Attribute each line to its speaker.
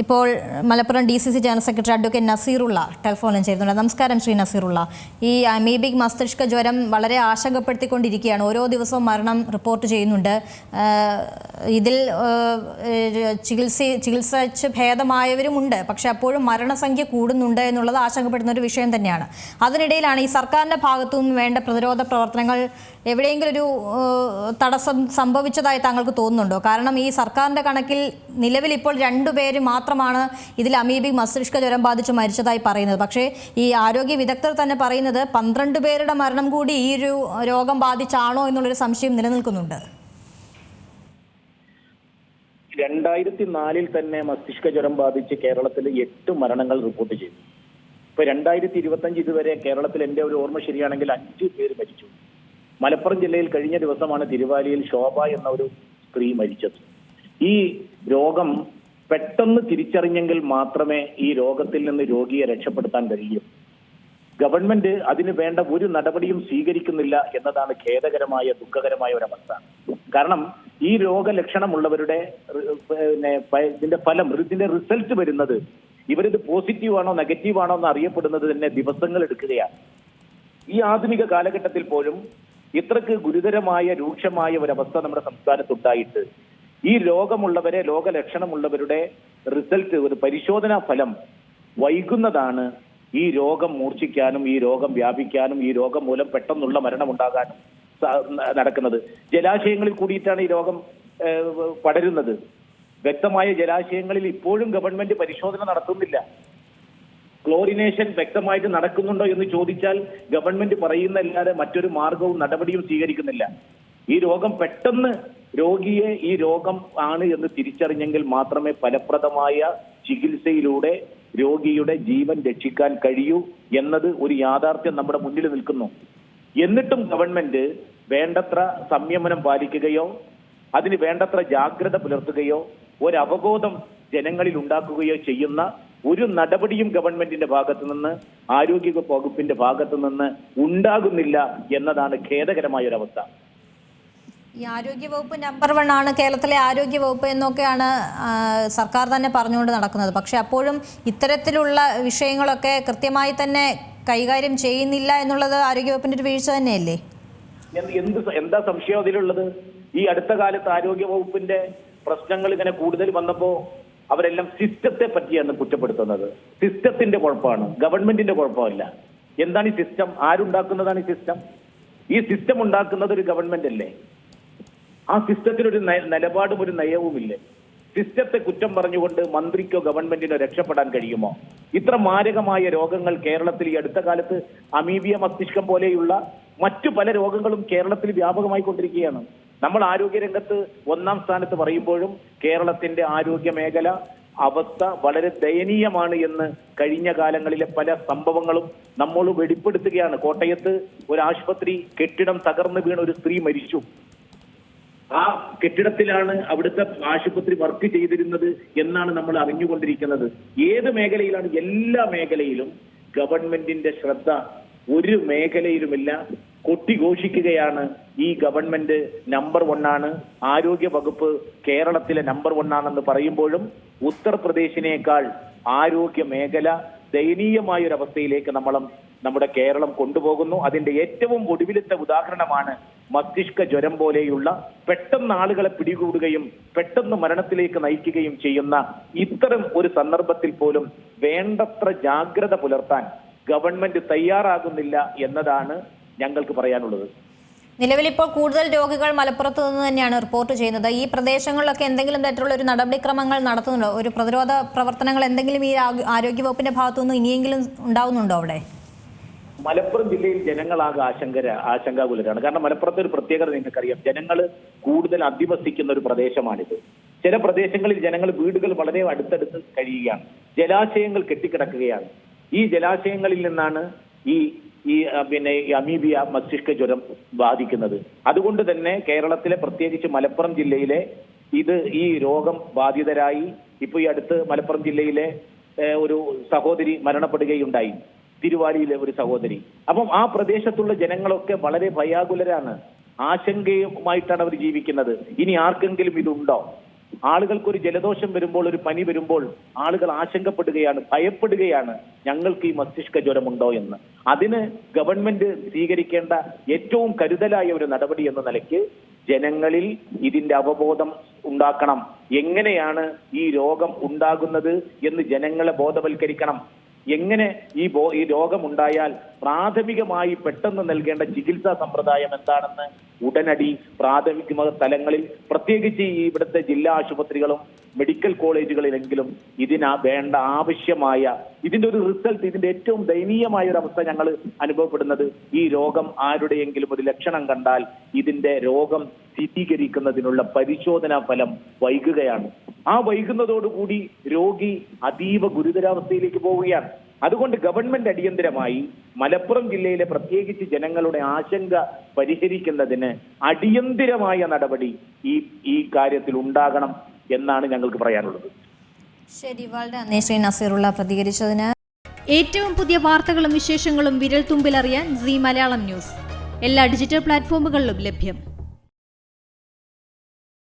Speaker 1: ഇപ്പോൾ Malappuram D C C general secretary advocate Naseerulla ടെലിഫോണിൽ ചേരുന്നുണ്ട്. നമസ്കാരം ശ്രീ നസീറുള്ള. ഈ അമീബിക് മസ്തിഷ്ക ജ്വരം വളരെ ആശങ്കപ്പെടുത്തിക്കൊണ്ടിരിക്കുകയാണ്. ഓരോ ദിവസവും മരണം റിപ്പോർട്ട് ചെയ്യുന്നുണ്ട്. ഇതിൽ ചികിത്സ ചികിത്സിച്ച് ഭേദമായവരുമുണ്ട്. പക്ഷെ അപ്പോഴും മരണസംഖ്യ കൂടുന്നുണ്ട് എന്നുള്ളത് ആശങ്കപ്പെടുന്ന ഒരു വിഷയം തന്നെയാണ്. അതിനിടയിലാണ് ഈ സർക്കാരിന്റെ ഭാഗത്തു നിന്നും വേണ്ട പ്രതിരോധ പ്രവർത്തനങ്ങൾ എവിടെയെങ്കിലും ഒരു തടസ്സം സംഭവിച്ചതായി താങ്കൾക്ക് തോന്നുന്നുണ്ടോ? കാരണം ഈ സർക്കാരിന്റെ കണക്കിൽ നിലവിൽ ഇപ്പോൾ രണ്ടുപേര് മാത്രമാണ് ഇതിൽ അമീബിക് മസ്തിഷ്ക ജ്വരം ബാധിച്ച് മരിച്ചതായി പറയുന്നത്. പക്ഷേ ഈ ആരോഗ്യ വിദഗ്ധർ തന്നെ പറയുന്നത് പന്ത്രണ്ട് പേരുടെ മരണം കൂടി ഈ ഒരു രോഗം ബാധിച്ചാണോ എന്നുള്ളൊരു സംശയം നിലനിൽക്കുന്നുണ്ട്.
Speaker 2: രണ്ടായിരത്തി നാലിൽ തന്നെ മസ്തിഷ്ക ജ്വരം ബാധിച്ച് കേരളത്തിൽ എട്ട് മരണങ്ങൾ റിപ്പോർട്ട് ചെയ്തു. ഇപ്പൊ രണ്ടായിരത്തി ഇരുപത്തഞ്ച് ഇതുവരെ കേരളത്തിൽ എന്റെ ഒരു ഓർമ്മ ശരിയാണെങ്കിൽ അഞ്ച് പേര് മരിച്ചു. മലപ്പുറം ജില്ലയിൽ കഴിഞ്ഞ ദിവസമാണ് തിരുവാലിയിൽ ശോഭ എന്ന ഒരു സ്ത്രീ മരിച്ചത്. ഈ രോഗം പെട്ടെന്ന് തിരിച്ചറിഞ്ഞെങ്കിൽ മാത്രമേ ഈ രോഗത്തിൽ നിന്ന് രോഗിയെ രക്ഷപ്പെടുത്താൻ കഴിയൂ. ഗവൺമെന്റ് അതിന് വേണ്ട ഒരു നടപടിയും സ്വീകരിക്കുന്നില്ല എന്നതാണ് ഖേദകരമായ ദുഃഖകരമായ ഒരു അവസ്ഥ. കാരണം ഈ രോഗലക്ഷണമുള്ളവരുടെ പിന്നെ ഇതിന്റെ ഫലം ഇതിന്റെ റിസൾട്ട് വരുന്നത് ഇവരിത് പോസിറ്റീവ് ആണോ നെഗറ്റീവ് ആണോ എന്ന് അറിയപ്പെടുന്നത് തന്നെ ദിവസങ്ങൾ എടുക്കുകയാണ്. ഈ ആധുനിക കാലഘട്ടത്തിൽ പോലും ഇത്രക്ക് ഗുരുതരമായ രൂക്ഷമായ ഒരവസ്ഥ നമ്മുടെ സംസ്ഥാനത്തുണ്ടായിട്ട് ഈ രോഗമുള്ളവരെ രോഗലക്ഷണമുള്ളവരുടെ റിസൾട്ട് ഒരു പരിശോധനാ ഫലം വൈകുന്നതാണ് ഈ രോഗം മൂർച്ഛിക്കാനും ഈ രോഗം വ്യാപിക്കാനും ഈ രോഗം മൂലം പെട്ടെന്നുള്ള മരണം ഉണ്ടാകാനും സ- നടക്കുന്നത്. ജലാശയങ്ങളിൽ കൂടിയിട്ടാണ് ഈ രോഗം പടരുന്നത്. വ്യക്തമായ ജലാശയങ്ങളിൽ ഇപ്പോഴും ഗവൺമെന്റ് പരിശോധന നടത്തുന്നില്ല. ക്ലോറിനേഷൻ വ്യക്തമായിട്ട് നടക്കുന്നുണ്ടോ എന്ന് ചോദിച്ചാൽ ഗവൺമെന്റ് പറയുന്നല്ലാതെ മറ്റൊരു മാർഗവും നടപടിയും സ്വീകരിക്കുന്നില്ല. ഈ രോഗം പെട്ടെന്ന് രോഗിയെ ഈ രോഗം ആണ് എന്ന് തിരിച്ചറിഞ്ഞെങ്കിൽ മാത്രമേ ഫലപ്രദമായ ചികിത്സയിലൂടെ രോഗിയുടെ ജീവൻ രക്ഷിക്കാൻ കഴിയൂ എന്നത് ഒരു യാഥാർത്ഥ്യം നമ്മുടെ മുന്നിൽ നിൽക്കുന്നു. എന്നിട്ടും ഗവൺമെന്റ് വേണ്ടത്ര സംയമനം പാലിക്കുകയോ അതിന് വേണ്ടത്ര ജാഗ്രത പുലർത്തുകയോ ഒരവബോധം ജനങ്ങളിൽ ഉണ്ടാക്കുകയോ ചെയ്യുന്ന ഒരു നടപടിയും ഗവൺമെന്റിന്റെ ഭാഗത്തു നിന്ന് ആരോഗ്യ വകുപ്പിന്റെ ഭാഗത്തു നിന്ന് ഉണ്ടാകുന്നില്ല എന്നതാണ് ഖേദകരമായ ഒരവസ്ഥ
Speaker 1: ഈ ആരോഗ്യ വകുപ്പ് നമ്പർ വൺ ആണ് കേരളത്തിലെ ആരോഗ്യ വകുപ്പ് എന്നൊക്കെയാണ് സർക്കാർ തന്നെ പറഞ്ഞുകൊണ്ട് നടക്കുന്നത്. പക്ഷെ അപ്പോഴും ഇത്തരത്തിലുള്ള വിഷയങ്ങളൊക്കെ കൃത്യമായി തന്നെ കൈകാര്യം ചെയ്യുന്നില്ല എന്നുള്ളത് ആരോഗ്യവകുപ്പിന്റെ ഒരു വീഴ്ച തന്നെയല്ലേ?
Speaker 2: എന്ത് എന്ത് സംശയം അതിലുള്ളത്? ഈ അടുത്ത കാലത്ത് ആരോഗ്യ വകുപ്പിന്റെ പ്രശ്നങ്ങൾ ഇങ്ങനെ കൂടുതൽ വന്നപ്പോ അവരെല്ലാം സിസ്റ്റത്തെ പറ്റിയാണ് കുറ്റപ്പെടുത്തുന്നത്. സിസ്റ്റത്തിന്റെ കുഴപ്പമാണ്. ഗവൺമെന്റിന്റെ കുഴപ്പമല്ല. എന്താണ് ഈ സിസ്റ്റം? ആരുണ്ടാക്കുന്നതാണ് ഈ സിസ്റ്റം? ഈ സിസ്റ്റം ഉണ്ടാക്കുന്നത് ഒരു ഗവൺമെന്റ് അല്ലേ ആ സിസ്റ്റത്തിനൊരു നിലപാടും ഒരു നയവുമില്ലേ? സിസ്റ്റത്തെ കുറ്റം പറഞ്ഞുകൊണ്ട് മന്ത്രിക്കോ ഗവൺമെന്റിനോ രക്ഷപ്പെടാൻ കഴിയുമോ? ഇത്ര മാരകമായ രോഗങ്ങൾ കേരളത്തിൽ ഈ അടുത്ത കാലത്ത് അമീബിയ മസ്തിഷ്കം പോലെയുള്ള മറ്റു പല രോഗങ്ങളും കേരളത്തിൽ വ്യാപകമായി കൊണ്ടിരിക്കുകയാണ്. നമ്മൾ ആരോഗ്യരംഗത്ത് ഒന്നാം സ്ഥാനത്ത് പറയുമ്പോഴും കേരളത്തിന്റെ ആരോഗ്യ മേഖല അവസ്ഥ വളരെ ദയനീയമാണ് എന്ന് കഴിഞ്ഞ കാലങ്ങളിലെ പല സംഭവങ്ങളും നമ്മൾ വെളിപ്പെടുത്തുകയാണ്. കോട്ടയത്ത് ഒരു ആശുപത്രി കെട്ടിടം തകർന്നു വീണ ഒരു സ്ത്രീ മരിച്ചു. ആ കെട്ടിടത്തിലാണ് അവിടുത്തെ ആശുപത്രി വർക്ക് ചെയ്തിരുന്നത് എന്നാണ് നമ്മൾ അറിഞ്ഞുകൊണ്ടിരിക്കുന്നത്. ഏത് മേഖലയിലാണ്? എല്ലാ മേഖലയിലും ഗവൺമെന്റിന്റെ ശ്രദ്ധ ഒരു മേഖലയിലുമില്ല. കൊട്ടിഘോഷിക്കുകയാണ് ഈ ഗവൺമെന്റ് നമ്പർ ആണ്. ആരോഗ്യ വകുപ്പ് കേരളത്തിലെ നമ്പർ ആണെന്ന് പറയുമ്പോഴും ഉത്തർപ്രദേശിനേക്കാൾ ആരോഗ്യ മേഖല ദയനീയമായ ഒരു അവസ്ഥയിലേക്ക് നമ്മൾ നമ്മുടെ കേരളം കൊണ്ടുപോകുന്നു. അതിന്റെ ഏറ്റവും ഒടുവിലത്തെ ഉദാഹരണമാണ് മസ്തിഷ്ക ജ്വരം പോലെയുള്ള പെട്ടെന്ന് ആളുകളെ പിടികൂടുകയും പെട്ടെന്ന് മരണത്തിലേക്ക് നയിക്കുകയും ചെയ്യുന്ന ഇത്തരം ഒരു സന്ദർഭത്തിൽ പോലും വേണ്ടത്ര ജാഗ്രത പുലർത്താൻ ഗവൺമെന്റ് തയ്യാറാകുന്നില്ല എന്നതാണ് ഞങ്ങൾക്ക് പറയാനുള്ളത്.
Speaker 1: നിലവിൽ ഇപ്പോൾ കൂടുതൽ രോഗികൾ മലപ്പുറത്ത് നിന്ന് തന്നെയാണ് റിപ്പോർട്ട് ചെയ്യുന്നത്. ഈ പ്രദേശങ്ങളിലൊക്കെ എന്തെങ്കിലും തരത്തിലുള്ള ഒരു നടപടിക്രമങ്ങൾ നടത്തുന്നുണ്ടോ? ഒരു പ്രതിരോധ പ്രവർത്തനങ്ങൾ എന്തെങ്കിലും ഈ ആരോഗ്യവകുപ്പിന്റെ ഭാഗത്തുനിന്ന് ഇനിയെങ്കിലും ഉണ്ടാവുന്നുണ്ടോ അവിടെ?
Speaker 2: മലപ്പുറം ജില്ലയിൽ ജനങ്ങളാകെ ആശങ്കര ആശങ്കാകുലരാണ്. കാരണം മലപ്പുറത്തെ ഒരു പ്രത്യേകത നിങ്ങൾക്കറിയാം. ജനങ്ങൾ കൂടുതൽ അധിവസിക്കുന്ന ഒരു പ്രദേശമാണിത്. ചില പ്രദേശങ്ങളിൽ ജനങ്ങൾ വീടുകൾ വളരെ അടുത്തടുത്ത് കഴിയുകയാണ്. ജലാശയങ്ങൾ കെട്ടിക്കിടക്കുകയാണ്. ഈ ജലാശയങ്ങളിൽ നിന്നാണ് ഈ ഈ പിന്നെ അമീബിയ മസ്തിഷ്ക ജ്വരം ബാധിക്കുന്നത്. അതുകൊണ്ട് തന്നെ കേരളത്തിലെ പ്രത്യേകിച്ച് മലപ്പുറം ജില്ലയിലെ ഇത് ഈ രോഗം ബാധിതരായി. ഇപ്പൊ ഈ അടുത്ത് മലപ്പുറം ജില്ലയിലെ ഒരു സഹോദരി മരണപ്പെടുകയുണ്ടായി. തിരുവാലിയിലെ ഒരു സഹോദരി. അപ്പം ആ പ്രദേശത്തുള്ള ജനങ്ങളൊക്കെ വളരെ ഭയാകുലരാണ്. ആശങ്കയുമായിട്ടാണ് അവർ ജീവിക്കുന്നത്. ഇനി ആർക്കെങ്കിലും ഇതുണ്ടോ? ആളുകൾക്ക് ഒരു ജലദോഷം വരുമ്പോൾ ഒരു പനി വരുമ്പോൾ ആളുകൾ ആശങ്കപ്പെടുകയാണ് ഭയപ്പെടുകയാണ്. ഞങ്ങൾക്ക് ഈ മസ്തിഷ്ക ജ്വരമുണ്ടോ എന്ന്. അതിന് ഗവൺമെന്റ് സ്വീകരിക്കേണ്ട ഏറ്റവും കരുതലായ ഒരു നടപടി എന്ന നിലയ്ക്ക് ജനങ്ങളിൽ ഇതിന്റെ അവബോധം ഉണ്ടാക്കണം. എങ്ങനെയാണ് ഈ രോഗം ഉണ്ടാകുന്നത് എന്ന് ജനങ്ങളെ ബോധവൽക്കരിക്കണം. എങ്ങനെ ഈ ബോ ഈ രോഗമുണ്ടായാൽ പ്രാഥമികമായി പെട്ടെന്ന് നൽകേണ്ട ചികിത്സാ സമ്പ്രദായം എന്താണെന്ന് ഉടനടി പ്രാഥമിക തലങ്ങളിൽ പ്രത്യേകിച്ച് ഈ ഇവിടുത്തെ ജില്ലാ ആശുപത്രികളും മെഡിക്കൽ കോളേജുകളിലെങ്കിലും ഇതിന് വേണ്ട ആവശ്യമായ ഇതിന്റെ ഒരു റിസൾട്ട് ഇതിന്റെ ഏറ്റവും ദയനീയമായ ഒരു അവസ്ഥ ഞങ്ങൾ അനുഭവപ്പെടുന്നത് ഈ രോഗം ആരുടെയെങ്കിലും ഒരു ലക്ഷണം കണ്ടാൽ ഇതിന്റെ രോഗം സ്ഥിരീകരിക്കുന്നതിനുള്ള പരിശോധനാ ഫലം വൈകുകയാണ്. ആ വൈകുന്നതോടുകൂടി രോഗി അതീവ ഗുരുതരാവസ്ഥയിലേക്ക് പോവുകയാണ്. അതുകൊണ്ട് ഗവൺമെന്റ് അടിയന്തരമായി മലപ്പുറം ജില്ലയിലെ പ്രത്യേകിച്ച് ജനങ്ങളുടെ ആശങ്ക പരിഹരിക്കുന്നതിന് അടിയന്തിരമായ നടപടി ഈ ഈ കാര്യത്തിൽ ഉണ്ടാകണം എന്നാണ് ഞങ്ങൾക്ക് പറയാനുള്ളത്.
Speaker 1: ശരി വളരെ നന്ദി. ശ്രീ നസീറുള്ള പ്രതികരിച്ചതിന്
Speaker 3: ഏറ്റവും പുതിയ വാർത്തകളും വിശേഷങ്ങളും വിരൽ തുമ്പിലറിയാൻ സി മലയാളം ന്യൂസ്. എല്ലാ ഡിജിറ്റൽ പ്ലാറ്റ്ഫോമുകളിലും ലഭ്യം.